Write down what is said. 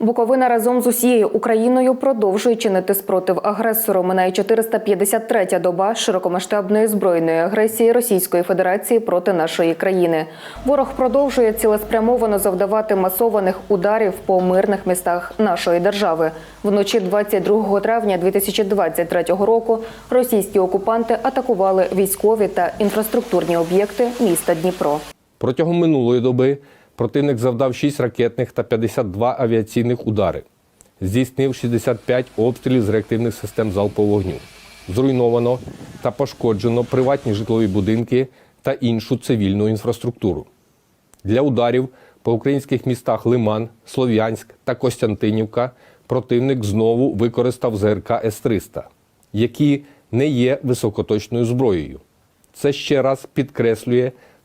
Буковина разом з усією Україною продовжує чинити спротив агресору. Минає 453-я доба широкомасштабної збройної агресії Російської Федерації проти нашої країни. Ворог продовжує цілеспрямовано завдавати масованих ударів по мирних містах нашої держави. Вночі 22 травня 2023 року російські окупанти атакували військові та інфраструктурні об'єкти міста Дніпро. Протягом минулої доби противник завдав 6 ракетних та 52 авіаційних удари. Здійснив 65 обстрілів з реактивних систем залпового вогню. Зруйновано та пошкоджено приватні житлові будинки та іншу цивільну інфраструктуру. Для ударів по українських містах Лиман, Слов'янськ та Костянтинівка противник знову використав ЗРК С-300, які не є високоточною зброєю. Це ще раз підкреслює